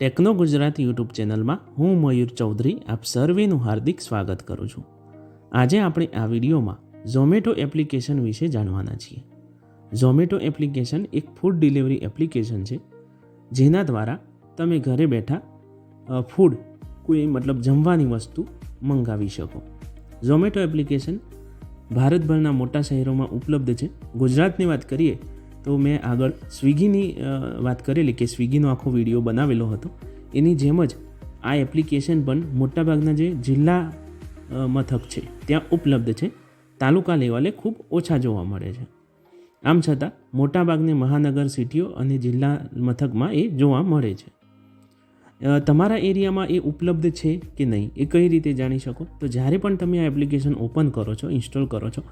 Techno Gujarat YouTube ચેનલમાં હું મયુર ચૌધરી આપ સર્વેનું હાર્દિક સ્વાગત કરું છું. આજે આપણે આ વિડીયોમાં ઝોમેટો એપ્લિકેશન વિશે જાણવાના છીએ. ઝોમેટો એપ્લિકેશન એક ફૂડ ડિલિવરી એપ્લિકેશન છે, જેના દ્વારા તમે ઘરે બેઠા ફૂડ કોઈ મતલબ જમવાની વસ્તુ મંગાવી શકો. ઝોમેટો એપ્લિકેશન ભારતભરના મોટા શહેરોમાં ઉપલબ્ધ છે. ગુજરાતની વાત કરીએ તો મેં આગળ સ્વિગીની વાત કરેલી કે સ્વિગીનો આખો વીડિયો બનાવેલો હતો. એની જેમ જ આ એપ્લિકેશન પણ મોટાભાગના જે જિલ્લા મથક છે, ત્યાં ઉપલબ્ધ છે. તાલુકા લેવલે ખૂબ ઓછા જોવા મળે છે. આમ છતાં, મોટાભાગની મહાનગર સિટીઓ અને જિલ્લા મથકમાં એ જોવા મળે છે. તમારા એરિયામાં એ ઉપલબ્ધ છે કે નહીં, એ કઈ રીતે જાણી શકો? તો જ્યારે પણ તમે આ એપ્લિકેશન ઓપન કરો છો, ઇન્સ્ટોલ કરો છો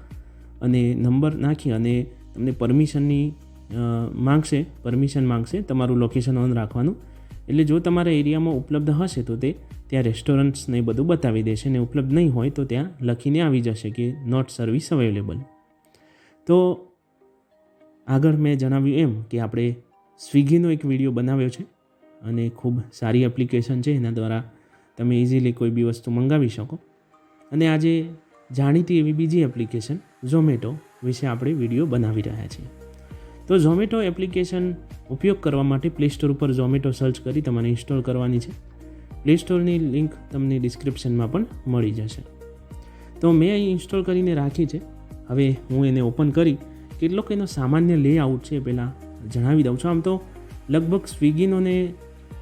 અને નંબર નાખી અને તમને પરમિશનની માંગશે પરમિશન માંગશે, તમારું લોકેશન ઓન રાખવાનું. એટલે જો તમારા એરિયામાં ઉપલબ્ધ હશે, તો તે ત્યાં રેસ્ટોરન્ટ્સને એ બધું બતાવી દેશે ને ઉપલબ્ધ નહીં હોય, તો ત્યાં લખીને આવી જશે કે નોટ સર્વિસ અવેલેબલ તો આગળ મેં જણાવ્યું એમ કે આપણે સ્વિગીનો એક વીડિયો બનાવ્યો છે અને ખૂબ સારી એપ્લિકેશન છે, એના દ્વારા તમે ઇઝીલી કોઈ બી વસ્તુ મંગાવી શકો. અને આજે જાણીતી એવી બીજી એપ્લિકેશન ઝોમેટો વિશે આપણે વીડિયો બનાવી રહ્યા છીએ. તો ઝોમેટો એપ્લિકેશન ઉપયોગ કરવા માટે પ્લે સ્ટોર ઉપર ઝોમેટો સર્ચ કરી તમારે ઇન્સ્ટોલ કરવાની છે. પ્લે સ્ટોરની લિંક તમને ડિસ્ક્રિપ્શનમાં પણ મળી જશે. તો મેં અહીં ઇન્સ્ટોલ કરીને રાખી છે. હવે હું એને ઓપન કરી કેટલોક એનો સામાન્ય લેઆઉટ છે પહેલાં જણાવી દઉં છું. આમ તો લગભગ સ્વિગીનો ને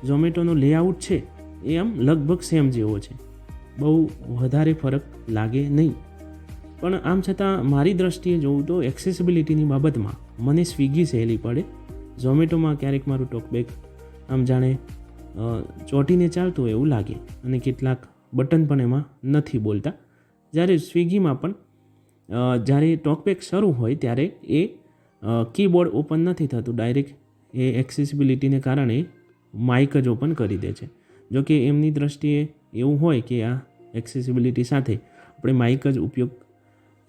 ઝોમેટોનો લેઆઉટ છે એ આમ લગભગ સેમ જેવો છે. બહુ વધારે ફરક લાગે નહીં. પણ આમ છતાં મારી દ્રષ્ટિએ જોઉં તો એક્સેસિબિલિટીની બાબતમાં મને સ્વિગી સહેલી પડે. ઝોમેટોમાં ક્યારેક મારું ટોકબેક આમ જાણે ચોંટીને ચાલતું હોય એવું લાગે અને કેટલાક બટન પણ એમાં નથી બોલતા. જ્યારે સ્વિગીમાં પણ જ્યારે ટોકબેક શરૂ હોય ત્યારે એ કીબોર્ડ ઓપન નથી થતું. ડાયરેક્ટ એ એક્સેસિબિલિટીને કારણે માઇક જ ઓપન કરી દે છે. જોકે એમની દ્રષ્ટિએ એવું હોય કે આ એક્સેસિબિલિટી સાથે આપણે માઇક જ ઉપયોગ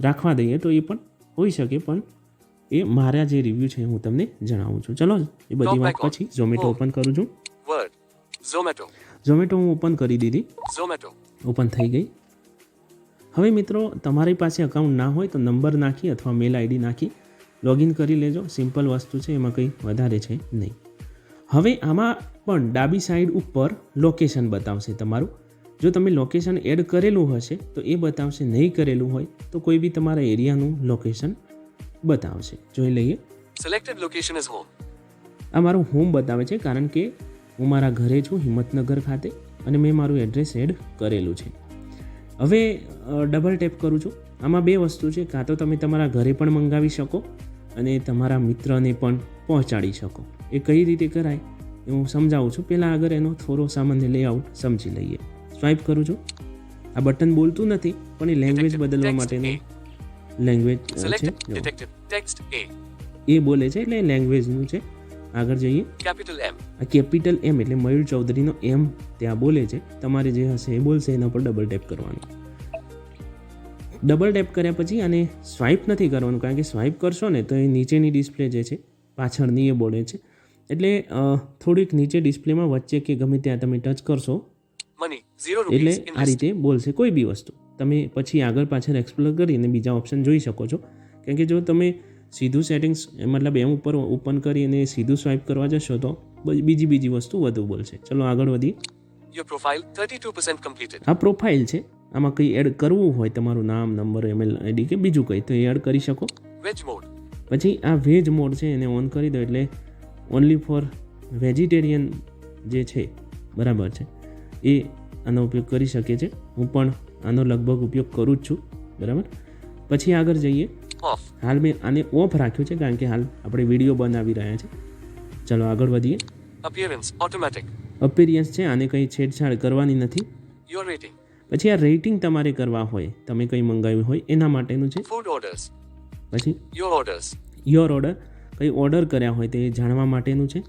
રાખવા દઈએ તો એ પણ હોઈ શકે પણ એ મારા જે રિવ્યૂ છે હું તમને જણાવું છું. ચલો એ બધી વાત પછી ઝોમેટો. ઓપન કરું છું. ઝોમેટો. ઝોમેટો હું ઓપન કરી દીધી. ઝોમેટો ઓપન થઈ ગઈ. હવે મિત્રો તમારી પાસે અકાઉન્ટ ના હોય તો નંબર નાખી અથવા મેલ આઈડી નાખી લોગિન કરી લેજો. સિમ્પલ વસ્તુ છે એમાં કંઈ વધારે છે નહીં. હવે આમાં પણ ડાબી સાઈડ ઉપર લોકેશન બતાવશે તમારું. જો તમે લોકેશન એડ કરેલું હશે તો એ બતાવશે નહીં કરેલું હોય તો કોઈ બી તમારા એરિયાનું લોકેશન બતાવશે. જોઈ લઈએ. સિલેક્ટેડ લોકેશન ઇઝ હોમ આ મારું હોમ બતાવે છે કારણ કે હું મારા ઘરે છું હિંમતનગર ખાતે અને મેં મારું એડ્રેસ એડ કરેલું છે. હવે ડબલ ટેપ કરું છું. આમાં બે વસ્તુ છે કાં તો તમે તમારા ઘરે પણ મંગાવી શકો અને તમારા મિત્રને પણ પહોંચાડી શકો. એ કઈ રીતે કરાય એ હું સમજાવું છું. પહેલાં આગળ એનો થોડો સામાન્ય લેઆઉટ સમજી લઈએ. સ્વાઇપ કરું છું. આ બટન બોલતું નથી પણ એ લેંગ્વેજ બદલવા માટેનું લેંગ્વેજ છે. એ બોલે છે એટલે લેંગ્વેજનું છે. આગળ જઈએ. કેપિટલ એમ આ કેપિટલ એમ એટલે મયુર ચૌધરીનો એમ ત્યાં બોલે છે. તમારે જે હશે એ બોલશે એના પર ડબલ ટેપ કરવાનું. ડબલ ટેપ કર્યા પછી આને સ્વાઇપ નથી કરવાનું કારણ કે સ્વાઇપ કરશો ને તો એ નીચેની ડિસ્પ્લે જે છે પાછળની એ બોલે છે. એટલે થોડીક નીચે ડિસ્પ્લેમાં વચ્ચે કે ગમે ત્યાં તમે ટચ કરશો Money. એટલે આ રીતે બોલશે કોઈ બી વસ્તુ. તમે પછી આગળ પાછળ એક્સપ્લોર કરીને બીજા ઓપ્શન જોઈ શકો છો. કારણ કે જો તમે સીધું સેટિંગ્સ મતલબ એમ ઉપર ઓપન કરી અને સીધું સ્વાઇપ કરવા જશો તો બીજી બીજી વસ્તુ વધુ બોલશે. ચલો આગળ વધી. યોર પ્રોફાઇલ 32% કમ્પ્લીટેડ આ પ્રોફાઇલ છે. આમાં કંઈ એડ કરવું હોય તમારું નામ નંબર ઈમેલ આઈડી કે બીજું કંઈ તો એ એડ કરી શકો. વેજ મોડ પછી આ વેજ મોડ છે એને ઓન કરી દો એટલે ઓનલી ફોર વેજીટેરિયન જે છે બરાબર છે. એ આનો ઉપયોગ કરી શકે છે. હું પણ આનો લગભગ ઉપયોગ કરું જ છું. બરાબર? પછી આગળ જઈએ. હાલ મેં આને ઓફ રાખ્યું છે કારણ કે હાલ આપણે વીડિયો બનાવી રહ્યા છે. ચલો આગળ વધીએ. Appearance. ઓટોમેટિક અપિરિયન્સ છે આને કંઈ છેડછાડ કરવાની નથી. યોર રેટિંગ પછી આ રેટિંગ તમારે કરવા હોય તમે કંઈ મંગાવ્યું હોય એના માટેનું છે. ફૂડ ઓર્ડર્સ પછી? યોર ઓર્ડર્સ યોર ઓર્ડર કંઈ ઓર્ડર કર્યા હોય તે જાણવા માટેનું છે.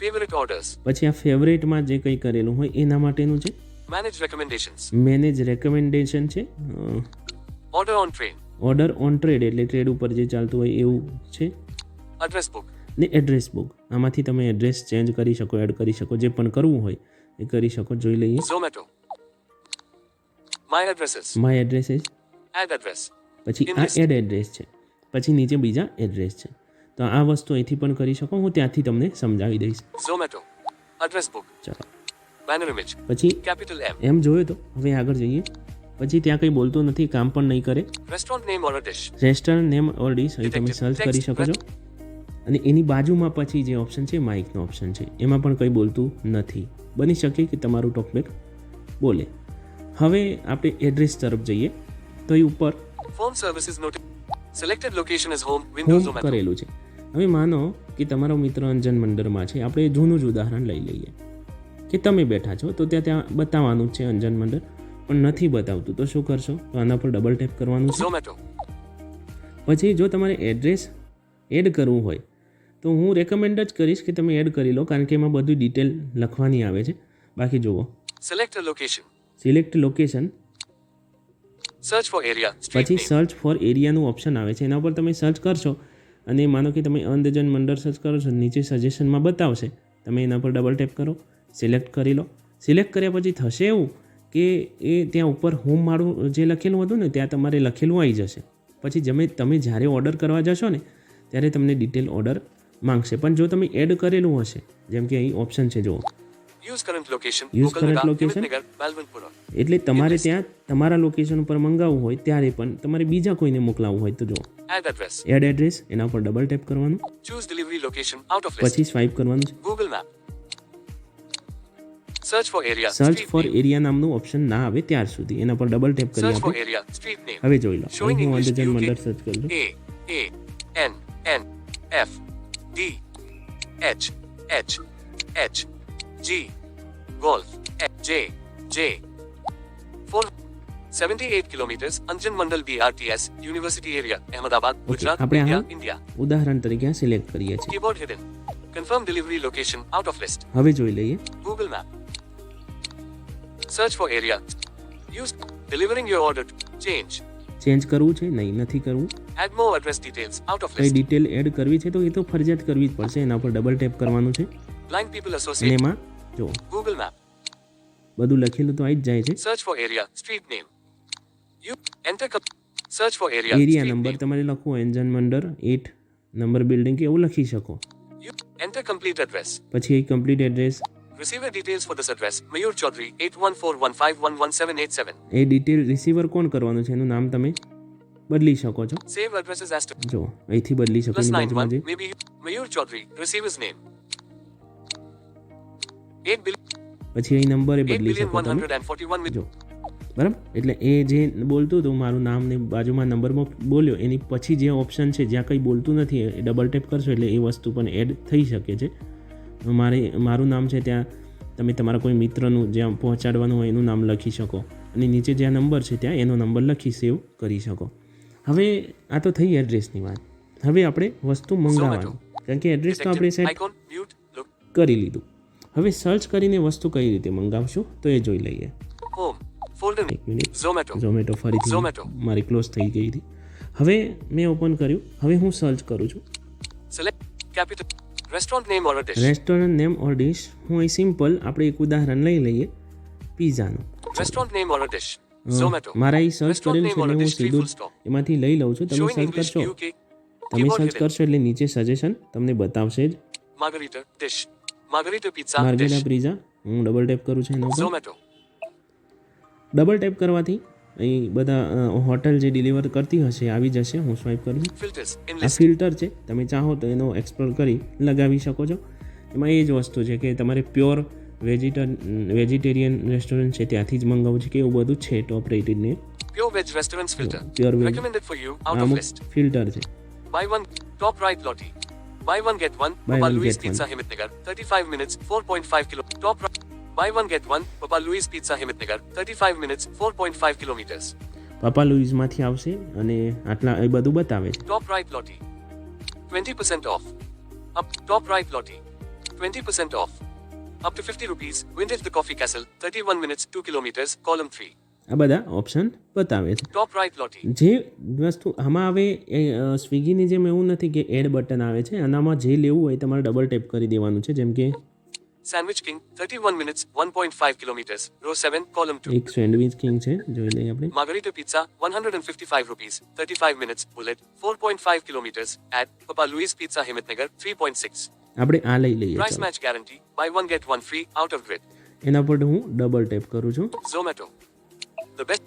ફેવરેટ ઓર્ડર્સ પછી આ ફેવરેટમાં જે કંઈ કરેલું હોય એના માટેનું છે. Manage રેકમેન્ડેશન્સ મેનેજ રેકમેન્ડેશન છે? Order on train order on trade એટલે ટ્રેડ ઉપર જે ચાલતું હોય એવું છે? એડ્રેસ બુક ને એડ્રેસ બુક આમાંથી તમે એડ્રેસ ચેન્જ કરી શકો એડ કરી શકો. જે પણ કરવું હોય એ કરી શકો. જોઈ લઈએ. Zomato my addresses. My addresses add address પછી આ એડ એડ્રેસ છે. પછી નીચે બીજા એડ્રેસ છે. તો આ વસ્તુ અહીંથી પણ કરી શકો. હું ત્યાંથી તમને સમજાવી દઈશ. ઝોમેટો એડ્રેસ બુક ચલો. પછી કેપિટલ એમ. એમ જોયું તો હવે આગળ જઈએ. પછી ત્યાં કંઈ બોલતું નથી કામ પણ નહીં કરે. Restaurant name or dish restaurant name or dish અહીં તમે. સર્ચ કરી શકો છો. અને એની બાજુમાં પછી જે ઓપ્શન છે માઇકનો ઓપ્શન છે એમાં પણ કંઈ બોલતું નથી. બની શકે કે તમારું ટોકબેક બોલે. હવે આપણે એડ્રેસ તરફ જઈએ. તો એ ઉપર phone services not selected location is home Zomato. કરેલું છે. હવે માનો કે તમારો મિત્ર અંજન મંડળમાં છે. આપણે જૂનું જ ઉદાહરણ લઈ લઈએ. કે તમે બેઠા છો તો ત્યાં ત્યાં બતાવવાનું છે અંજન મંડળ. પણ નથી બતાવતું તો શું કરશો? તો આના પર ડબલ ટેપ કરવાનું છે. પછી જો તમારે એડ્રેસ એડ કરવું હોય તો હું રેકમેન્ડ જ કરીશ કે તમે એડ કરી લો કારણ કે એમાં બધું ડિટેલ લખવાની આવે છે. બાકી જુઓ. Select location select location search for area પછી સર્ચ ફોર એરિયાનું ઓપ્શન આવે છે. એના પર તમે સર્ચ કરશો અને માનો કે તમે અંધજન મંડળ સર્ચ કરો છો નીચે સજેશનમાં બતાવશે. તમે એના પર ડબલ ટેપ કરો. સિલેક્ટ કરી લો. સિલેક્ટ કર્યા પછી થશે એવું કે એ ત્યાં ઉપર હોમ માળું જે લખેલું હતું ને ત્યાં તમારે લખેલું આવી જશે. પછી જમે તમે જ્યારે ઓર્ડર કરવા જશો ને ત્યારે તમને ડિટેલ ઓર્ડર માંગશે. પણ જો તમે એડ કરેલું હશે જેમ કે અહીં ઓપ્શન છે જુઓ. Use current Balwantpura. એટલે તમારે ત્યાં તમારા લોકેશન ઉપર મંગાવવું હોય ત્યારે પણ તમારે બીજા કોઈને મોકલાવવું હોય તો address. એડ એડ્રેસ એના ઉપર ડબલ ટેપ કરવાનું. Choose delivery location out of પછી સ્વાઇપ કરવાનું છે. Google Map. Search for area. Search for. Area નામનું ઓપ્શન ના આવે ત્યાર સુધી એના પર ડબલ ટેપ કરી Search for આપે area. Street name. હવે જોઈ લો હું UK. મંડળ સર્ચ કરું A N N F D H H H G Golf H, J J 4 78 kilometers Anjan Mandal BRTS University area Ahmedabad Gujarat આપણે India ઉદાહરણ તરીકે આ સિલેક્ટ કરીએ છીએ keyboard hidden confirm delivery location out of list હવે જોઈ લઈએ Google Map search for area use delivering your order to change change કરવું છે નહીં નથી કરવું add more address details out of કઈ ડિટેલ એડ કરવી છે તો એ તો ફરજિયાત કરવી જ પડશે એના પર ડબલ ટેપ કરવાનું છે people અને associate એમાં જો Google Map બધું લખેલું તો આવી જ જાય છે Search for area, street name. You enter com- search for area, area street number. તમારે લખવું અંજન મંડળ એટ નંબર બિલ્ડિંગ કે એવું લખી શકો You enter complete address. પછી એ complete address Receiver details for this address: Mayur Chaudhary, 8141511787. એ ડિટેલ રિસીવર કોણ કરવાનું છે એનું નામ તમે બદલી શકો છો addresses as to જો અહીંથી બદલી શકો nine બાજુમાં. જે Maybe Mayur Chaudhary. Receiver's name. Eight billion, પછી અહીં નંબર બદલી શકો તમે. જો બરાબર એટલે એ જે બોલતું હતું મારું નામ ને બાજુમાં નંબરમાં બોલ્યો એની પછી જે ઓપ્શન છે જ્યાં કંઈ બોલતું નથી એ ડબલ ટેપ કરશો એટલે એ વસ્તુ પણ એડ થઈ શકે છે મારે મારું નામ છે ત્યાં તમે તમારા કોઈ મિત્રનું જ્યાં પહોંચાડવાનું હોય એનું નામ લખી શકો. અને નીચે જ્યાં નંબર છે ત્યાં એનો નંબર લખી સેવ કરી શકો. હવે આ તો થઈ એડ્રેસની વાત. હવે આપણે વસ્તુ મંગાવવાનું. કારણ કે એડ્રેસ તો આપણે સેટ કરી લીધું. હવે સર્ચ કરીને વસ્તુ કઈ રીતે મંગાવશું તો એ જોઈ લઈએ. મિનિટ Zomato, ઝોમેટો ફરીથી Zomato. મારી ક્લોઝ થઈ ગઈ હતી. હવે મેં ઓપન કર્યું. હવે હું સર્ચ કરું છું. Select name or a dish. Restaurant name or dish હું અહીં સિમ્પલ આપણે એક ઉદાહરણ લઈ લઈએ પિઝાનું name or a dish. Zomato. મારા અહીં સર્ચ કરેલું છે એટલે હું સીધું. એમાંથી લઈ લઉં છું તમે સર્ચ કરશો. તમે સર્ચ. કરશો એટલે નીચે સજેશન તમને બતાવશે જ dish. Margarita pizza માર્ગેટા dish. પ્રિઝા હું ડબલ ટેપ કરું છું એના ઉપર Zomato. ડબલ ટેપ કરવાથી અહીં બધા હોટલ જે ડિલિવર કરતી હશે આવી જશે હું સ્વાઇપ કરું આ. ફિલ્ટર છે તમે ચાહો તો એનો એક્સપ્લોર કરી લગાવી શકો છો એમાં એ જ વસ્તુ છે કે તમારે પ્યોર વેજીટર વેજીટેરિયન રેસ્ટોરન્ટ છે ત્યાંથી જ મંગાવવું છે કે એવું બધું છે ટોપ રેટેડને Pure veg restaurants filter. Pure veg for you out of અમુક list. ફિલ્ટર છે lottie. Buy one get one. Buy Papa one, Louis get Pizza one. Himatnagar. 35 minutes. 4.5 kilo. Top right. Buy one get one. Papa Louis Pizza Himatnagar. 35 minutes. 4.5 kilometers. Papa લુઈઝમાંથી આવશે અને આટલા એ બધું બતાવે છે Top right lottie. 20% off. Up top right lottie. 20% off. Up to 50 rupees. Wind at the Coffee Castle. 31 minutes. 2 kilometers. Column 3. આ બધા option બતાવે છે Top right lottie. જે વસ્તુ આમાં હવે એ અ, સ્વિગીની જેમ એવું નથી કે એડ બટન આવે છે આનામાં જે લેવું હોય તમારે ડબલ ટેપ કરી દેવાનું છે જેમ કે Sandwich King. 31 minutes. 1.5 kilometers. Row 7. Column 2. એક સેન્ડવિચ કિંગ છે જોઈ લઈએ આપણે Margarita Pizza, 155 rupees, 35 minutes, bullet, 4.5 kilometers, at Papa Louis Pizza Himatnagar, 3.6. આપણે આ લઈ લઈએ Price ચાલો match guarantee, buy one get one free, out of grid. એના પર હું ડબલ ટેપ કરું છું Zomato. The best,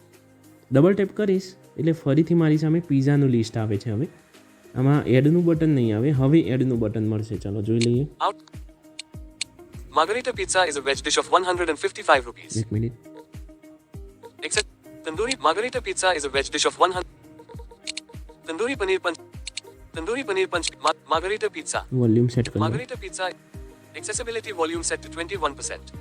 double tap કરીશ એટલે ફરીથી મારી સામે પિઝાનું લિસ્ટ આવે છે હવે આમાં એડનું બટન નહીં આવે હવે એડનું બટન મળશે ચાલો જોઈ લઈએ out. Margarita Pizza is a veg dish of 155 rupees. એક minute Except Tandoori Margarita Pizza is a veg dish of 100. Tandoori Paneer Punch. Tandoori Paneer Punch. Ma- Margarita Pizza. Volume set કરી લઉં. Margarita Pizza. Accessibility volume set to 21%.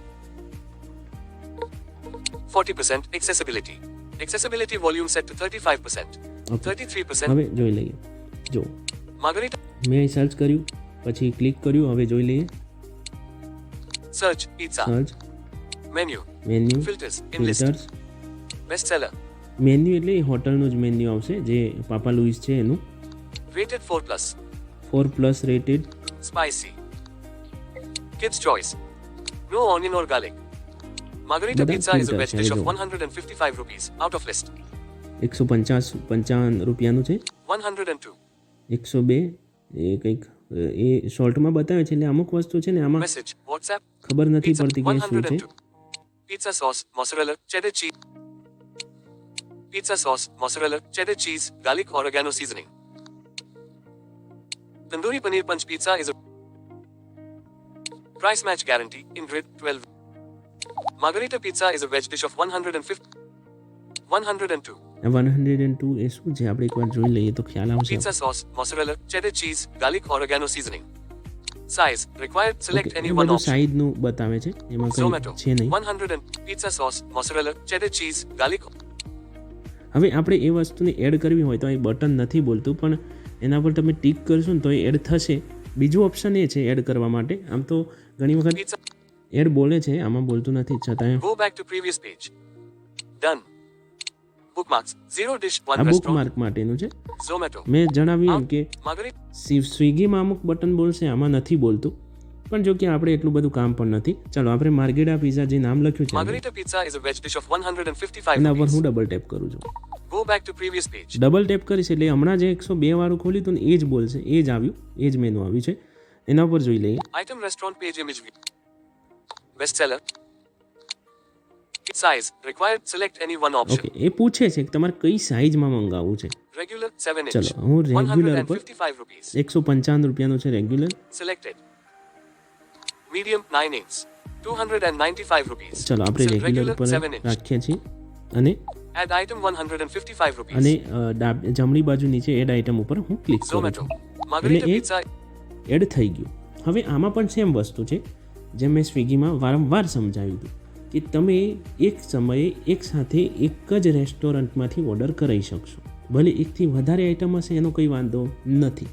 40% accessibility. Accessibility volume set to 35%. Okay. 33%. હવે જોઈ લઈએ જો Margarita મેં અહીં search કર્યું પછી ક્લિક કર્યું હવે જોઈ લઈએ search pizza. Search Menu. Menu Filters. In list. Filters Bestseller. Menu એટલે હોટલનું જ મેન્યુ આવશે જે પાપા લુઈસ છે એનું Rated 4 plus. Four plus rated Spicy. Kids choice. No onion or garlic. Margarita બધા pizza is a veg filters dish છે, of જો. 155 rupees. Out of list. એકસો પંચાસ પંચાવન રૂપિયાનું છે 102. એકસો બે એ કંઈક અ, એ શોર્ટમાં બતાવે છે એટલે અમુક વસ્તુ છે ને આમાં Message. WhatsApp. ખબર નથી Pizza પડતી કે શું છે 102. Pizza sauce, mozzarella, cheddar cheese. Pizza sauce, mozzarella, cheddar cheese, garlic oregano seasoning. Tandoori paneer punch pizza is a price match guarantee in grid 12. Margarita pizza is a veg dish of 150 102. One hundred and two એ શું છે આપણે એકવાર જોઈ લઈએ તો ખ્યાલ આવશે Pizza sauce, mozzarella, cheddar cheese, garlic oregano seasoning. Size required select Okay, any એ one બધું option. સાઈઝનું બતાવે છે એમાં. કંઈ છે નહીં 100 and pizza sauce, mozzarella, cheddar cheese, garlic હવે આપણે એ વસ્તુને એડ કરવી હોય તો અહીં બટન નથી બોલતું પણ એના પર તમે ટીક કરશો ને તો એ એડ થશે બીજું ઓપ્શન એ છે એડ કરવા માટે આમ તો ઘણી વખત. એડ બોલે છે આમાં બોલતું નથી છતાં Go back to previous page. Done. Bookmarks. Zero dish one bookmark mark માટેનું છે. ઝોમેટો મેં જણાવ્યું એમ કે સ્વિગીમાં અમુક બટન બોલશે આમાં નથી બોલતું. પણ જો કે આપણે એટલું બધું કામ પણ નથી. ચાલો આપણે માર્ગેડા પિઝા જે નામ લખ્યું છે Margarita pizza is a veg dish of 155 એના પર. હું ડબલ ટેપ કરું છું. Go back to previous page double tap કરીશ એટલે હમણાં જે એકસો બે વાળું ખોલ્યું હતું ને એ જ બોલશે એ જ આવ્યું એ જ મેનુ આવ્યું છે. એના ઉપર જોઈ લઈએ. Item restaurant page image best view. Bestseller. Required select એની વન ઓપ્શન ઓકે એ પૂછે છે કે તમારે કઈ સાઇઝમાં મંગાવવું છે? રેગ્યુલર 7 ઇંચ ચલો હું રેગ્યુલર પર 155 રૂપિયાનો છે રેગ્યુલર સિલેક્ટેડ મીડિયમ 9 ઇંચ 295 રૂપિયા ચલો આપણે રેગ્યુલર પર 7 inch. રાખીએ છીએ. અને એડ આઇટમ 155 રૂપિયા અને જમણી બાજુ નીચે એડ આઇટમ ઉપર હું ક્લિક કરું એટલે એડ થઈ ગયું. હવે આમાં પણ સેમ વસ્તુ છે જેમ મેં સ્વિગીમાં વારંવાર સમજાવ્યું હતું. કે તમે એક સમયે એક સાથે એક જ રેસ્ટોરન્ટમાંથી ઓર્ડર કરી શકશો. ભલે એકથી વધારે આઇટમ હશે, એનો કંઈ વાંધો નથી.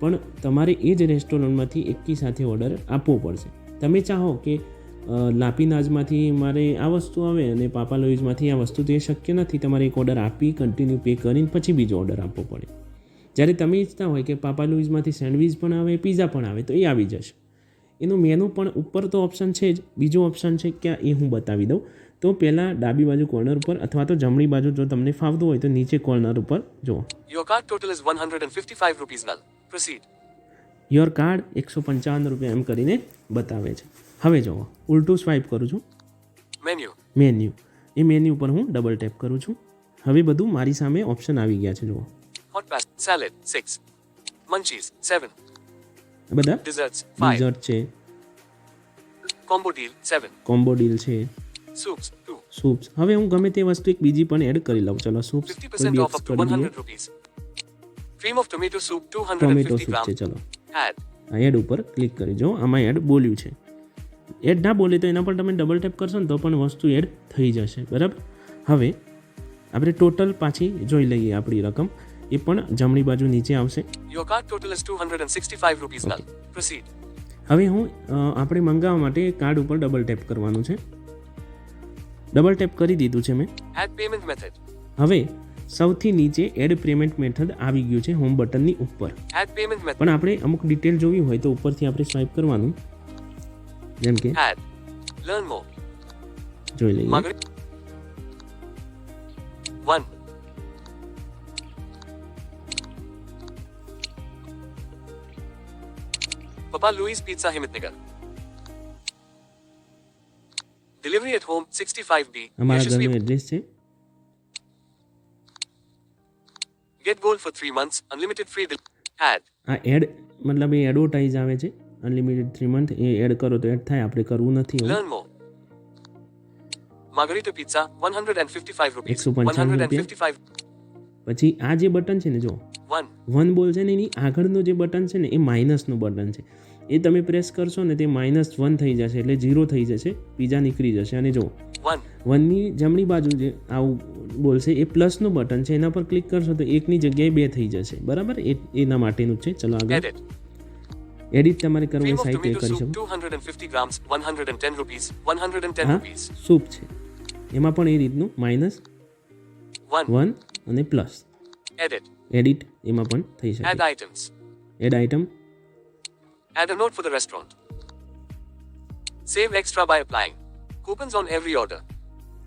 પણ તમારે એ જ રેસ્ટોરન્ટમાંથી એકી સાથે ઓર્ડર આપવો પડશે. તમે ચાહો કે લાપીનાજમાંથી મારે આ વસ્તુ આવે અને પાપા લોઈઝમાંથી આ વસ્તુ તો એ શક્ય નથી, તમારે એક ઓર્ડર આપી કન્ટિન્યુ પે કરીને પછી બીજો ઓર્ડર આપવો પડે. જ્યારે તમે ઈચ્છતા હોય કે પાપા લોઈઝમાંથી સેન્ડવિચ પણ આવે, પીઝા પણ આવે, તો એ આવી જશે. એનું મેનુ પણ ઉપર તો ઓપ્શન છે જ. બીજો ઓપ્શન છે કે એ હું બતાવી દઉં. તો પહેલાં ડાબી બાજુ કોર્નર ઉપર અથવા તો જમણી બાજુ જો તમને ફાવતું હોય તો નીચે કોર્નર ઉપર જુઓ. Your card total is 155 rupees null proceed your card એકસો પંચાવન રૂપિયા એમ કરીને બતાવે છે. હવે જુઓ. ઉલટું સ્વાઇપ કરું છું. મેન્યુ મેન્યુ એ મેન્યુ પર હું ડબલ ટેપ કરું છું. હવે બધું મારી સામે ઓપ્શન આવી ગયા છે જુઓ. હોટ. Salad. 6. મંચીસ 7. બધા? Desserts. 5. ડિઝર્ટ છે. Combo deal 7. કોમ્બો ડીલ છે. સૂપ્સ 2. સૂપ્સ હવે હું ગમે તે વસ્તુ એક બીજી પણ એડ કરી લઉં. ચલો soups 50% off up to 100 rupees. Cream of tomato soup 250 gram છે ચલો. એડ આ એડ ઉપર ક્લિક કરી જો આમાં એડ બોલ્યું છે. એડ ના બોલે તો એના પર તમે ડબલ ટેપ કરશો ને તો પણ વસ્તુ એડ થઈ જશે. બરાબર? હવે આપણે ટોટલ પાછી જોઈ લઈએ આપણી રકમ. એ પણ જમણી બાજુ નીચે આવશે. Your card total is 265 rupees null. Proceed હવે હું આપણે મંગાવવા માટે કાર્ડ ઉપર ડબલ ટેપ કરવાનું છે. ડબલ ટેપ કરી દીધું છે મેં. એડ પેમેન્ટ મેથડ હવે સૌથી નીચે એડ પેમેન્ટ મેથડ આવી ગયું છે હોમ બટનની ઉપર. પણ આપણે અમુક ડિટેલ જોવી હોય તો ઉપરથી આપણે સ્વાઇપ કરવાનું. જેમ કે. જોઈ લઈએ. Papa Louis Pizza Himatnagar. Delivery at home 65B. અમારા. ઘરનું એડ્રેસ છે Get gold for 3 months. Unlimited free. Del- Add. આ એડ મતલબ એ એડવર્ટાઇઝ આવે છે અનલિમિટેડ થ્રી મંથ એ એડ કરો તો એડ થાય આપણે કરવું નથી Learn more. Margarita Pizza 155 rupees. 155 155. પછી આ જે બટન છે ને જો 1. વન બોલ છે ને એની આગળનું જે બટન છે ને એ માઇનસનું બટન છે એ તમે પ્રેસ કરશો ને તે માઇનસ વન થઈ જશે એટલે ઝીરો થઈ જશે પીઝા નીકળી જશે અને જો 1. વનની જમણી બાજુ જે આવું બોલશે એ પ્લસનું બટન છે એના પર ક્લિક કરશો તો એકની જગ્યાએ બે થઈ જશે બરાબર એ એના માટેનું છે ચલો આગળ. એડિટ તમારે કરવું હોય સાઈટ એ કરી શકો 250 grams 110 rupees. 110 હા. સૂપ છે એમાં પણ એ રીતનું માઇનસ 1. વન અને પ્લસ એડિટ એડિટ એમાં પણ થઈ શકે. Add item Add a note for the restaurant. Save extra by applying. Coupons on every order.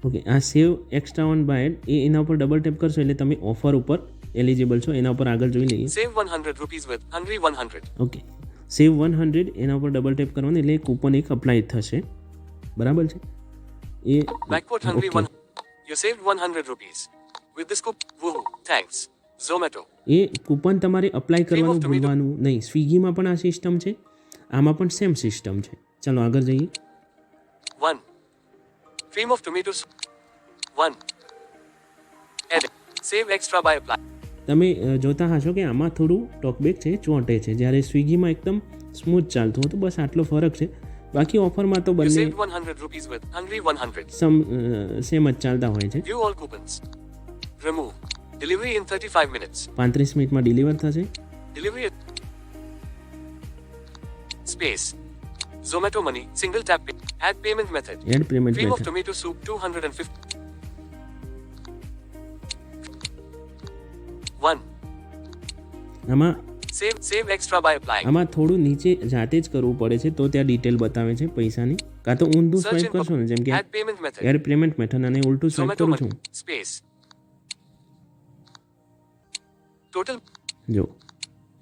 Okay આ સેવ એક્સ્ટ્રા ઓન બાય એ એના ઉપર ડબલ ટેપ કરશો એટલે તમે ઓફર ઉપર એલિજિબલ છો એના ઉપર આગળ જોઈ લઈએ Save 100 rupees with Hungry 100. Okay save one hundred એના ઉપર ડબલ ટેપ કરવાનું એટલે કૂપન એક અપ્લાય થશે બરાબર છે એ Backward Hungry Okay. 1. You saved 100 rupees. With this coup, woohoo, thanks. Zomato. એ કૂપન તમારે અપ્લાય કરવાનું ભૂલવાનું નહીં સ્વિગીમાં પણ આ સિસ્ટમ છે આમાં પણ સેમ સિસ્ટમ છે ચાલો આગળ જઈએ 1. Cream ઓફ. 1. Edit. Save extra by applying. તમે જોતા હશો કે આમાં થોડું ટોકબેક છે ચોંટે છે જ્યારે સ્વિગીમાં એકદમ સ્મૂથ ચાલતું હતું બસ આટલો ફરક છે બાકી ઓફરમાં તો બંને saved 100 rupees with Hungry 100. સમ સેમ જ ચાલતા હોય છે View Delivery in 35 minutes. પાંત્રીસ મિનિટમાં ડિલિવર થશે Delivery at Space. Zomato money, single tap pay. Add payment method. Add payment Cream of method tomato soup 250. 1. આમાં Save save extra by applying. આમાં થોડું નીચે જાતે જ કરવું પડે છે તો ત્યાં ડિટેલ બતાવે છે પૈસાની કાં તો ઊંધું સ્વાઇપ કરશો ને જેમ કે Add payment method. Add payment method અને ઉલટું સ્વાઇપ કરું. છું Space. Total જો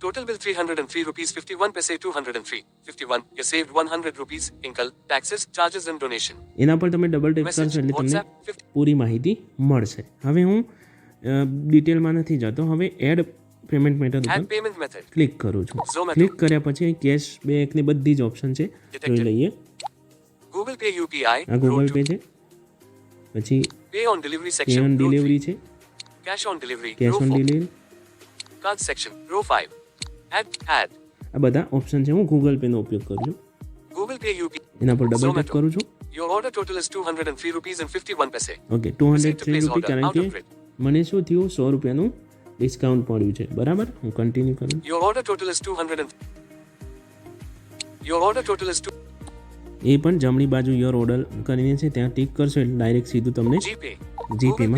total bill 303 rupees 51 paise 203 51 you saved 100 rupees income taxes charges and donation એના પર તમે ડબલ ટેપ કરશો એટલે તમને WhatsApp, 50. પૂરી માહિતી મળશે હવે હું ડિટેલમાં નથી જતો હવે એડ પેમેન્ટ મેથડ ઉપર payment method ક્લિક કરું છું. ક્લિક કર્યા પછી કેશ બેકની બધી જ ઓપ્શન છે જોઈ. લઈએ google pay upi આ ગૂગલ પે છે પછી pay on delivery pay section on delivery છે cash on delivery cash on 4 delivery card section row 5 add add આ બધા ઓપ્શન છે હું ગૂગલ પેનો ઉપયોગ કરું છું google pay up એના પર ડબલ ટેપ. કરું છું your order total is 203 rupees and 51 paise okay two hundred Proceed to three place rupee order કારણ કે. મને શું થયું સો રૂપિયાનું ડિસ્કાઉન્ટ પડ્યું છે બરાબર હું કન્ટિન્યુ કરું your order total is 200 and your order total is 2 એ પણ જમણી બાજુ યોર ઓર્ડર કરીને છે ત્યાં ટિક કરશો એટલે ડાયરેક્ટ સીધું તમને gpay GPay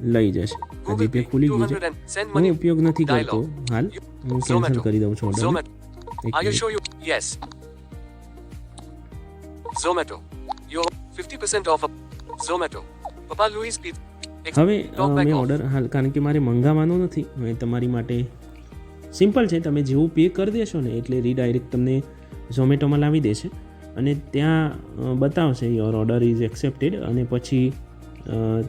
લઈ જશે. આ જીપે ખુલી ગયું છે. હું ઉપયોગ નથી કરતો. હાલ હું કેન્સલ કરી દઉં છું order? Yes. Zomato. Your 50% off Zomato Papa Louie's Pizza. હવે મેં ઓર્ડર હાલ કારણ કે મારે મંગાવવાનો નથી. હવે તમારી માટે સિમ્પલ છે. તમે જેવું પે કરી દેશો ને એટલે રીડાયરેક્ટ તમને ઝોમેટોમાં લાવી દેશે. અને ત્યાં બતાવશે યોર ઓર્ડર ઇઝ એક્સેપ્ટેડ અને પછી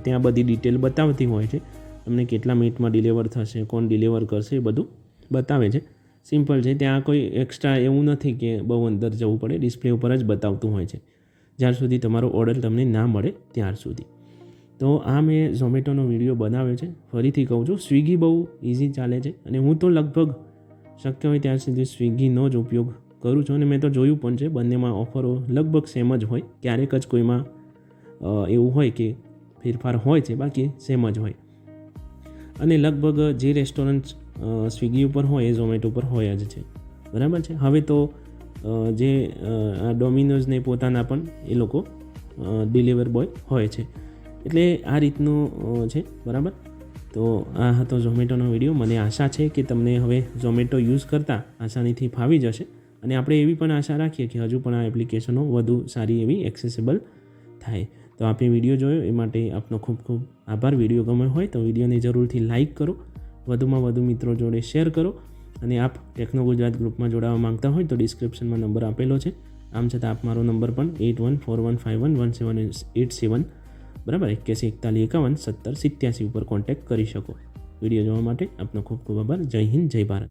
ત્યાં બધી ડિટેલ બતાવતી હોય છે. તમને કેટલા મિનિટમાં ડિલિવર થશે, કોણ ડિલિવર કરશે, એ બધું બતાવે છે. સિમ્પલ છે, ત્યાં કોઈ એક્સ્ટ્રા એવું નથી કે બહુ અંદર જવું પડે ડિસ્પ્લે ઉપર જ બતાવતું હોય છે. જ્યાર સુધી તમારો ઓર્ડર તમને ના મળે ત્યાર સુધી. તો આ મેં ઝોમેટોનો વીડિયો બનાવ્યો છે. ફરીથી કહું છું, સ્વિગી બહુ ઇઝી ચાલે છે અને હું તો લગભગ શક્ય હોય ત્યાં સુધી સ્વિગીનો જ ઉપયોગ કરું છું અને મેં તો જોયું પણ છે, બંનેમાં ઓફરો લગભગ સેમ જ હોય. ક્યારેક જ કોઈમાં એવું હોય કે ફેરફાર હોય છે, બાકી સેમ જ હોય. અને લગભગ જે રેસ્ટોરન્ટ સ્વિગી ઉપર હોય, એ ઝોમેટો ઉપર હોય જ છે. બરાબર છે? હવે તો જે આ ડોમિનોઝને પોતાના પણ એ લોકો ડિલિવર બોય હોય છે. એટલે આ રીતનું છે, બરાબર? તો આ હતો ઝોમેટોનો વીડિયો. મને આશા છે કે તમને હવે ઝોમેટો યુઝ કરતાં આસાનીથી ફાવી જશે. અને આપણે એવી પણ આશા રાખીએ કે હજુ પણ આ એપ્લિકેશનો વધુ સારી એવી એક્સેસિબલ થાય. તો આપે વીડિયો જોયો, એ માટે આપનો ખૂબ ખૂબ આભાર. વીડિયો ગમ્યો હોય તો વિડીયોને જરૂરથી લાઇક કરો, વધુમાં વધુ મિત્રો જોડે શેર કરો અને આપ ટેકનો ગુજરાત ગ્રુપમાં જોડાવા માંગતા હોય તો ડિસ્ક્રિપ્શનમાં નંબર આપેલો છે. આમ છતાં આપ મારો નંબર પણ eight one four one five one one seven eight seven, બરાબર? એક્યાસી, એકતાલીસ, એકાવન, સત્તર, સિત્યાસી ઉપર કોન્ટેક્ટ કરી શકો. વીડિયો જોવા માટે આપનો ખૂબ ખૂબ આભાર. જય હિન્દ, જય ભારત.